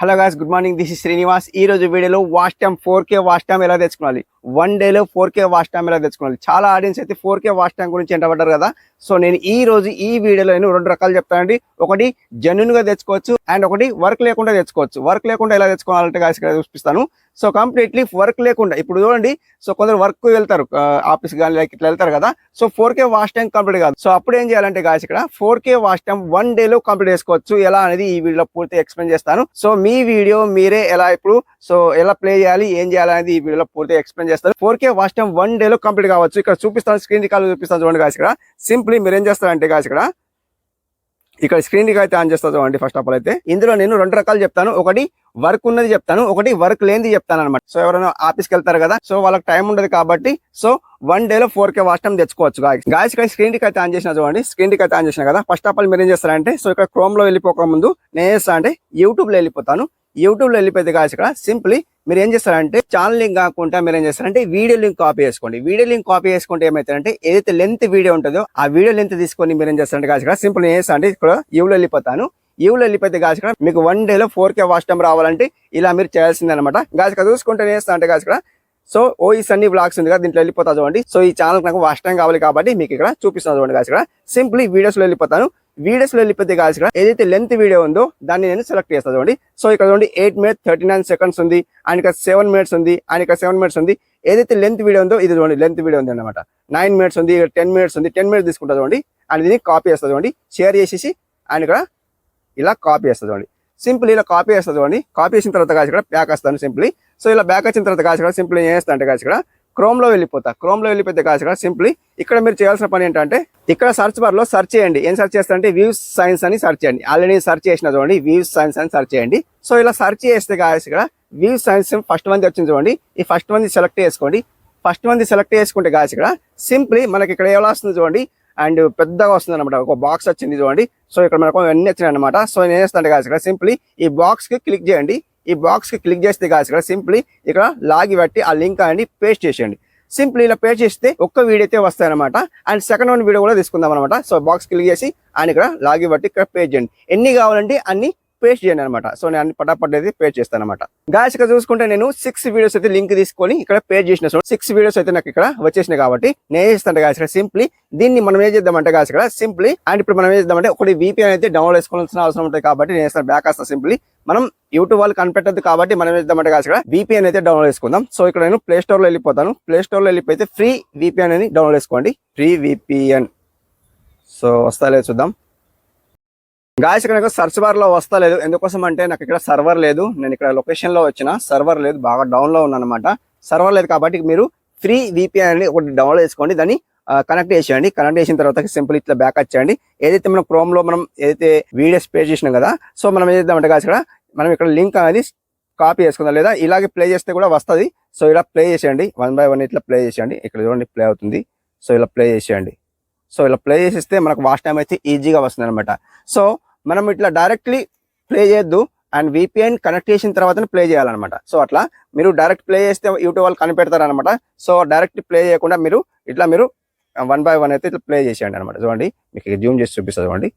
Hello guys good morning this is Srinivas ఈ రోజు వీడియోలో watch time four K watch time ఎలా తెచ్చుకోవాలి? వన్ డేలో ఫోర్ కే వాష్ టైమ్ ఎలా తెచ్చుకోవాలి? చాలా ఆడియన్స్ అయితే ఫోర్ కే వాష్ టైమ్ గురించి ఎంటబడ్డారు కదా. సో నేను ఈ రోజు ఈ వీడియోలో నేను రెండు రకాలు చెప్తానండి. ఒకటి జెన్యున్గా తెచ్చుకోవచ్చు. అండ్ ఒకటి వర్క్ లేకుండా తెచ్చుకోవచ్చు. వర్క్ లేకుండా ఎలా తెచ్చుకోవాలంటే కాసి ఇక్కడ చూపిస్తాను. సో కంప్లీట్లీ వర్క్ లేకుండా ఇప్పుడు చూడండి సో కొందరు వర్క్ వెళ్తారు ఆఫీస్ కానీ లైక్ ఇట్లా వెళ్తారు కదా so four K watch time complete కాదు. సో అప్పుడు ఏం చేయాలంటే గాయస్ ఇక్కడ four K watch time one day లో కంప్లీట్ చేసుకోవచ్చు. ఎలా అనేది ఈ వీడియోలో పూర్తి ఎక్స్ప్లెయిన్ చేస్తాను. సో మీ వీడియో మీరే ఎలా ఇప్పుడు సో ఎలా ప్లే చేయాలి ఏం చేయాలి అనేది ఈ వీడియోలో పూర్తి ఎక్స్ప్లెయిన్ చేస్తాను. Four K watch time one డేలో కంప్లీట్ కావచ్చు. ఇక్కడ చూపిస్తాను స్క్రీన్ రికార్డు చూపిస్తాను చూడండి గాయస్ ఇక్కడ. సింప్లీ మీరు ఏం చేస్తారంటే గాయస్ ఇక్కడ ఇక్కడ స్క్రీన్కి అయితే ఆన్ చేస్తా చూడండి ఫస్ట్ ఆఫ్ ఆల్ అయితే. ఇందులో నేను రెండు రకాలు చెప్తాను. ఒకటి వర్క్ ఉన్నది చెప్తాను ఒకటి వర్క్ లేనిది చెప్తాను అనమాట సో ఎవరైనా ఆఫీస్కి వెళ్తారు కదా సో వాళ్ళకి టైం ఉండదు కాబట్టి సో వన్ డే లో ఫోర్ కే వాష్ టైం తెచ్చుకోవచ్చు గాయస్ గాయస్ ఇక్కడ స్క్రీన్కి అయితే ఆన్ చేసిన చూడండి స్క్రీన్కి అయితే ఆన్ చేసిన కదా. ఫస్ట్ ఆఫ్ ఆల్ మీరు ఏం చేస్తారంటే సో ఇక్కడ క్రోమ్లో వెళ్ళిపోక ముందు నేను ఏం చేస్తా అంటే యూట్యూబ్లో వెళ్ళిపోతాను. యూట్యూబ్లో వెళ్ళిపోయితే గాయస్ ఇక్కడ సింప్లీ మీరు ఏం చేస్తారంటే ఛానల్ లింక్ కాకుండా మీరు ఏం చేస్తారంటే వీడియో లింక్ కాపీ చేసుకోండి. వీడియో లింక్ కాపీ చేసుకుంటే ఏమైతుందంటే ఏదైతే లెంత్ వీడియో ఉంటుందో ఆ వీడియో లెంత్ తీసుకొని మీరు ఏం చేస్తారంటే కాదు ఇక్కడ సింపుల్ ఏం అంటే ఇక్కడ యూలో వెళ్ళిపోతాను. యూలో వెళ్ళిపోతే కాదు ఇక్కడ మీకు వన్ డేలో ఫోర్ కే వాచ్ టైం రావాలంటే ఇలా మీరు చేయాల్సింది అనమాట కాదు ఇక్కడ చూసుకుంటే ఏం చేస్తా అంటే ఇక్కడ సో ఓ ఈ సన్ని బ్లాగ్స్ ఉంది కదా దీంట్లో వెళ్ళిపోతా చూడండి. సో ఈ ఛానల్ నాకు వాచ్ టైం కావాలి కాబట్టి మీకు ఇక్కడ చూపిస్తాను చూడండి కాదు ఇక్కడ. సింప్లీ వీడియోస్లో వెళ్ళిపోతాను. వీడియోస్లో వెళ్ళిపోతే గాయస్ ఏదైతే లెంత్ వీడియో ఉందో దాన్ని నేను సెలెక్ట్ చేస్తాను చూడండి. సో ఇక్కడ చూడండి eight minutes thirty nine seconds ఉంది. అండ్ ఇక్కడ సెవెన్ మినిట్స్ ఉంది. అండ్ ఇక్కడ సెవెన్ మినిట్స్ ఉంది. ఏదైతే లెంత్ వీడియో ఉందో ఇది చూడండి లెంత్ వీడియో ఉంది అనమాట నైన్ మినిట్స్ ఉంది ఇక్కడ టెన్ మినిట్స్ ఉంది. టెన్ మినిట్స్ తీసుకుంటా చూడండి. అండ్ దీన్ని కాపీ చేస్తుంది చూడండి. షేర్ చేసేసి అండ్ ఇక్కడ ఇలా కాపీ చేస్తుంది చూడండి. సింపుల్ ఇలా కాపీ చేస్తుంది చూడండి. కాపీ చేసిన తర్వాత కాసి ఇక్కడ బ్యాక్ వస్తాను సింప్లీ సో ఇలా బ్యాక్ వచ్చిన తర్వాత కాసి ఇక్కడ సింపుల్ ఏం చేస్తా అంటే కాసి ఇక్కడ క్రోమ్లో వెళ్ళిపోతా. క్రోమ్లో వెళ్ళిపోతే కాదు ఇక్కడ సింప్లీ ఇక్కడ మీరు చేయాల్సిన పని ఏంటంటే ఇక్కడ సర్చ్ బార్లో సర్చ్ చేయండి. ఏం సర్చ్ చేస్తారంటే వ్యూస్ సైన్స్ అని సర్చ్ చేయండి. ఆల్రెడీ సర్చ్ చేసిన చూడండి వ్యూస్ సైన్స్ అని సర్చ్ చేయండి. సో ఇలా సర్చ్ చేస్తే కాదు ఇక్కడ వ్యూస్ సైన్స్ ఫస్ట్ మంది వచ్చింది చూడండి. ఈ ఫస్ట్ మంది సెలెక్ట్ చేసుకోండి. ఫస్ట్ మంది సెలెక్ట్ చేసుకుంటే కాసి ఇక్కడ సింప్లీ మనకి ఇక్కడ ఎలా వస్తుంది చూడండి? అండ్ పెద్దగా వస్తుంది అనమాట ఒక బాక్స్ వచ్చింది చూడండి. సో ఇక్కడ మనకు అన్ని వచ్చినాయి అనమాట సో నేను చేస్తాను కాదు ఇక్కడ సింప్లీ ఈ బాక్స్కి క్లిక్ చేయండి. ఈ బాక్స్కి క్లిక్ చేస్తే కాదు ఇక్కడ సింప్లీ ఇక్కడ లాగి పెట్టి ఆ లింక్ అనేది పేస్ట్ చేసేయండి. సింప్లీ ఇలా పేస్ట్ చేస్తే ఒక్క వీడియో అయితే వస్తాయి అనమాట అండ్ సెకండ్ వన్ వీడియో కూడా తీసుకుందాం అనమాట సో బాక్స్ క్లిక్ చేసి అండ్ ఇక్కడ లాగి బట్టి ఇక్కడ పేస్ట్ చేయండి. ఎన్ని కావాలంటే అన్ని పేస్ట్ చేయండి అనమాట సో నేను పటాపట్ అయితే పేస్ట్ చేస్తాను అనమాట గాయస్ ఇక్కడ చూసుకుంటే నేను సిక్స్ వీడియోస్ అయితే లింక్ తీసుకొని ఇక్కడ పేస్ట్ చేసిన సో సిక్స్ వీడియోస్ అయితే నాకు ఇక్కడ వచ్చేసినాయి కాబట్టి నేను చేస్తాను గాయస్ ఇక్కడ సింప్లీ దీన్ని మనం ఏం చేద్దామంటే గాయస్ ఇక్కడ సింప్లీ అండ్ ఇప్పుడు మనం ఏం చేద్దామంటే ఒకటి విపిఎన్ అయితే డౌన్లోడ్ చేసుకోవాల్సిన అవసరం ఉంటుంది కాబట్టి నేను చేస్తాను బ్యాక్ వస్తాను సింప్లీ మనం యూట్యూబ్ వాళ్ళు కనిపెట్టద్దు కాబట్టి మనం చేద్దామంటే గాయస్ ఇక్కడ విపిఎన్ అయితే డౌన్లోడ్ చేసుకుందాం. సో ఇక్కడ నేను ప్లే స్టోర్లో వెళ్ళిపోతాను. ప్లే స్టోర్లో వెళ్ళిపోతే ఫ్రీ విపిఎన్ అని డౌన్లోడ్ చేసుకోండి. ఫ్రీ విపిఎన్ సో వస్తా చూద్దాం. గాయస్ ఇక్కడ నాకు సర్చ్ బార్ వస్తలేదు ఎందుకోసం అంటే నాకు ఇక్కడ సర్వర్ లేదు. నేను ఇక్కడ లొకేషన్లో వచ్చిన సర్వర్ లేదు. బాగా డౌన్లో అనమాట సర్వర్ లేదు కాబట్టి మీరు ఫ్రీ విపిఎన్ అని ఒకటి డౌన్లోడ్ చేసుకోండి. దాన్ని కనెక్ట్ చేసేయండి. కనెక్ట్ చేసిన తర్వాత సింపుల్ ఇట్లా బ్యాక్ వచ్చేయండి ఏదైతే మనం క్రోమ్లో మనం ఏదైతే వీడియోస్ ప్లే చేసినాం కదా సో మనం ఏం చేద్దామంటే గాయస్ ఇక్కడ మనం ఇక్కడ లింక్ అనేది కాపీ చేసుకుందాం. లేదా ఇలాగే ప్లే చేస్తే కూడా వస్తుంది. సో ఇలా ప్లే చేసేయండి. వన్ బై వన్ ఇట్లా ప్లే చేసేయండి. ఇక్కడ చూడండి ప్లే అవుతుంది. సో ఇలా ప్లే చేసేయండి. సో ఇలా ప్లే చేసేస్తే మనకు వాచ్ టైం అయితే ఈజీగా వస్తుంది అనమాట సో మనం ఇట్లా డైరెక్ట్లీ ప్లే చేయొద్దు. అండ్ విపిఎన్ కనెక్ట్ చేసిన తర్వాత ప్లే చేయాలన్నమాట. సో అట్లా మీరు డైరెక్ట్ ప్లే చేస్తే యూట్యూబ్ వాళ్ళు కనిపెడతారనమాట సో డైరెక్ట్ ప్లే చేయకుండా మీరు ఇట్లా మీరు వన్ బై వన్ అయితే ఇట్లా ప్లే చేసేయండి అనమాట చూడండి మీకు జూమ్ చేసి చూపిస్తుంది చూడండి.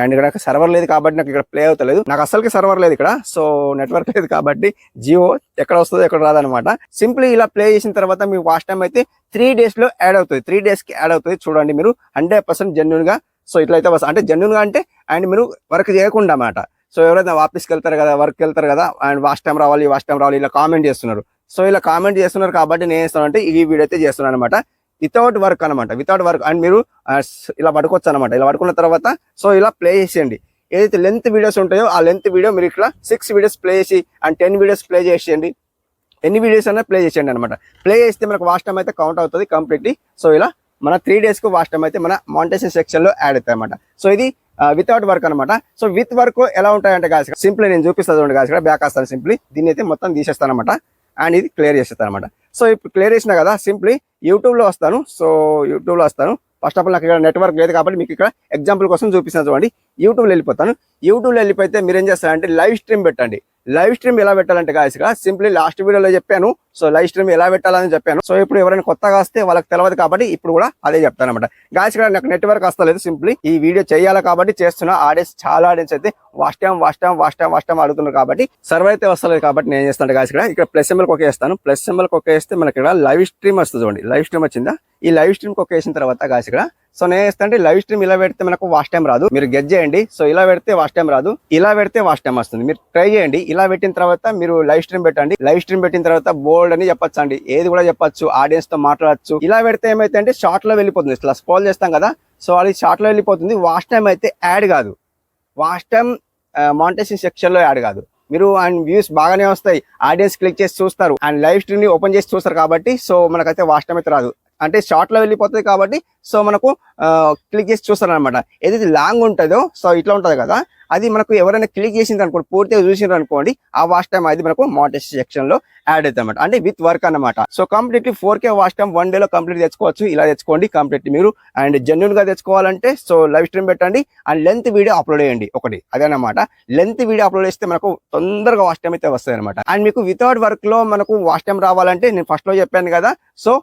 అండ్ ఇక్కడ నాకు సర్వర్ లేదు కాబట్టి నాకు ఇక్కడ ప్లే అవుతలేదు. నాకు అసలుకి సర్వర్ లేదు ఇక్కడ. సో నెట్వర్క్ లేదు కాబట్టి జియో ఎక్కడ వస్తుందో ఎక్కడ రాదనమాట సింప్లీ ఇలా ప్లే చేసిన తర్వాత మీ వాచ్ టైం అయితే త్రీ డేస్లో యాడ్ అవుతుంది. త్రీ డేస్కి యాడ్ అవుతుంది. చూడండి మీరు హండ్రెడ్ పర్సెంట్ జెన్యున్ సో ఇట్లయితే వస్తుంది అంటే జెన్యున్గా అంటే అండ్ మీరు వర్క్ చేయకుండా అన్నమాట. సో ఎవరైతే ఆఫీస్కి వెళ్తారు కదా వర్క్ వెళ్తారు కదా అండ్ వాష్ టైం రావాలి వాష్ టైం రావాలి ఇలా కామెంట్ చేస్తున్నారు. సో ఇలా కామెంట్ చేస్తున్నారు కాబట్టి నేను చేస్తానంటే ఈ వీడియో అయితే చేస్తున్నాను అనమాట వితౌట్ వర్క్ అనమాట వితౌట్ వర్క్. అండ్ మీరు ఇలా పడుకోవచ్చు అనమాట ఇలా పడుకున్న తర్వాత సో ఇలా ప్లే చేసేయండి. ఏదైతే లెంత్ వీడియోస్ ఉంటాయో ఆ లెంత్ వీడియో మీరు ఇట్లా సిక్స్ వీడియోస్ ప్లే చేసి అండ్ టెన్ వీడియోస్ ప్లే చేసేయండి. ఎన్ని వీడియోస్ అయినా ప్లే చేసేయండి అనమాట ప్లే చేస్తే మనకు వాష్ టైం అయితే కౌంట్ అవుతుంది కంప్లీట్లీ. సో ఇలా మన త్రీ డేస్కు వాష్ టైం అయితే మన మాంటేషన్ సెక్షన్లో యాడ్ అవుతాయి అనమాట సో ఇది వితౌట్ వర్క్ అనమాట సో విత్ వర్క్ ఎలా ఉంటాయంటే కాదు సింప్లీ నేను చూపిస్తాను చూడండి కాదు బ్యాక్ వస్తాను సింప్లీ దీన్ని అయితే మొత్తం తీసేస్తాను అనమాట అండ్ ఇది క్లియర్ చేసేస్తాను అనమాట సో ఇప్పుడు క్లియర్ చేసిన కదా సింప్లీ యూట్యూబ్లో వస్తాను. సో యూట్యూబ్లో వస్తాను. ఫస్ట్ ఆఫ్ ఆల్ నాకు ఇక్కడ నెట్వర్క్ లేదు కాబట్టి మీకు ఇక్కడ ఎగ్జాంపుల్ కోసం చూపిస్తాను చూడండి. యూట్యూబ్లో వెళ్ళిపోతాను. యూట్యూబ్లో వెళ్ళిపోతే మీరు ఏం చేస్తారంటే లైవ్ స్ట్రీమ్ పెట్టండి. లైవ్ స్ట్రీమ్ ఎలా పెట్టాలంటే గాయస్గా సింప్లీ లాస్ట్ వీడియోలో చెప్పాను. సో లైవ్ స్ట్రీమ్ ఎలా పెట్టాలని చెప్పాను. సో ఇప్పుడు ఎవరైనా కొత్తగా వస్తే వాళ్ళకి తెలియదు కాబట్టి ఇప్పుడు కూడా అదే చెప్తాను అనమాట గాయస్ ఇక్కడ నాకు నెట్వర్క్ వస్తలేదు సింప్లీ ఈ వీడియో చేయాలి కాబట్టి చేస్తున్నా. ఆడియన్స్ చాలా ఆడియన్స్ అయితే watch time watch time watch time watch time అడుగుతున్నారు కాబట్టి సర్వ్ అయితే వస్తలేదు కాబట్టి నేను చేస్తాను గాయస్ ఇక్కడ ఇక్కడ ప్లస్ సింబల్ ఒక వేస్తాను ప్లస్ సింబల్ ఒక వేస్తే మనకి ఇక్కడ లైవ్ స్ట్రీమ్ వస్తుంది చూడండి. లైవ్ స్ట్రీమ్ వచ్చిందా? ఈ లైవ్ స్ట్రీమ్ ఒక వేసిన తర్వాత గాయస్ ఇక్కడ. సో నేను చేస్తానంటే లైవ్ స్ట్రీమ్ ఇలా పెడితే మనకు వాష్ టైం రాదు. మీరు గెట్ చేయండి. సో ఇలా పెడితే వాష్ టైం రాదు. ఇలా పెడితే వాష్ టైం వస్తుంది. మీరు ట్రై చేయండి. ఇలా పెట్టిన తర్వాత మీరు లైవ్ స్ట్రీమ్ పెట్టండి. లైవ్ స్ట్రీమ్ పెట్టిన తర్వాత బోల్డ్ అని చెప్పొచ్చు అండి ఏది కూడా చెప్పొచ్చు. ఆడియన్స్తో మాట్లాడచ్చు. ఇలా పెడితే ఏమైతే అంటే షార్ట్లో వెళ్ళిపోతుంది. ఇట్లా స్పాల్ చేస్తాం కదా. సో అది షార్ట్లో వెళ్ళిపోతుంది. వాష్ టైం అయితే యాడ్ కాదు. వాష్ టైం మానిటేషన్ సెక్షన్లో యాడ్ కాదు. మీరు అండ్ వ్యూస్ బాగానే వస్తాయి. ఆడియన్స్ క్లిక్ చేసి చూస్తారు. అండ్ లైవ్ స్ట్రీమ్ని ఓపెన్ చేసి చూస్తారు కాబట్టి సో మనకైతే వాష్ టైం అయితే రాదు. అంటే షార్ట్లో వెళ్ళిపోతుంది కాబట్టి సో మనకు క్లిక్ చేసి చూస్తారనమాట ఏదైతే లాంగ్ ఉంటుందో సో ఇట్లా ఉంటుంది కదా అది మనకు ఎవరైనా క్లిక్ చేసింది అనుకోండి పూర్తిగా చూసినారు అనుకోండి ఆ వాచ్ టైం అది మనకు మోటెస్ సెక్షన్లో యాడ్ అవుతుంది అనమాట అంటే విత్ వర్క్ అన్నమాట. So completely four K watch time one డేలో కంప్లీట్ తెచ్చుకోవచ్చు ఇలా తెచ్చుకోండి కంప్లీట్ మీరు. అండ్ జెన్యున్గా తెచ్చుకోవాలంటే సో లైవ్ స్ట్రీమ్ పెట్టండి అండ్ లెంత్ వీడియో అప్లోడ్ చేయండి ఒకటి. అదేనమాట లెంత్ వీడియో అప్లోడ్ చేస్తే మనకు తొందరగా వాచ్ టైం అయితే వస్తుంది అనమాట అండ్ మీకు వితౌట్ వర్క్లో మనకు వాచ్ టైం రావాలంటే నేను ఫస్ట్లో చెప్పాను కదా సో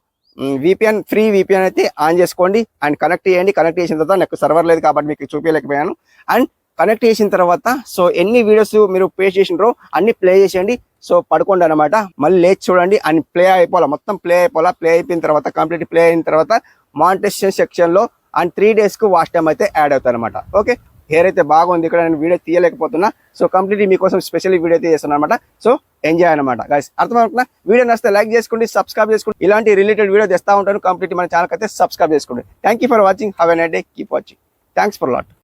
విపిఎన్ ఫ్రీ విపిఎన్ అయితే ఆన్ చేసుకోండి. అండ్ కనెక్ట్ చేయండి. కనెక్ట్ చేసిన తర్వాత నాకు సర్వర్ లేదు కాబట్టి మీకు చూపించలేకపోయాను. అండ్ కనెక్ట్ చేసిన తర్వాత సో ఎన్ని వీడియోస్ మీరు ప్లే చేసినారో అన్ని ప్లే చేసేయండి. సో పడుకోండి అనమాట మళ్ళీ లేచి చూడండి. అండ్ ప్లే అయిపోవాలా? మొత్తం ప్లే అయిపోవాలా? ప్లే అయిపోయిన తర్వాత కంప్లీట్ ప్లే అయిన తర్వాత మానిటేషన్ సెక్షన్లో అండ్ త్రీ డేస్కు వాచ్ టైం అయితే యాడ్ అవుతాయి అనమాట ఓకే హెయిర్ అయితే బాగుంది ఇక్కడ నేను వీడియో తీయలేకపోతున్నా. సో కంప్లీట్ మీకోసం స్పెషల్ వీడియో అయితే చేస్తున్నాను అనమాట సో ఎంజాయ్ అనమాట గైస్ అర్థమవుతున్నా వీడియో నచ్చితే లైక్ చేసుకోండి సబ్స్క్రైబ్ చేసుకోండి. ఇలాంటి రిలేటెడ్ వీడియో తెస్తా ఉంటాను. కంప్లీట్ మన ఛానల్ అయితే సబ్స్క్రైబ్ చేసుకోండి. Thank you for watching have an day keep watching thanks for lot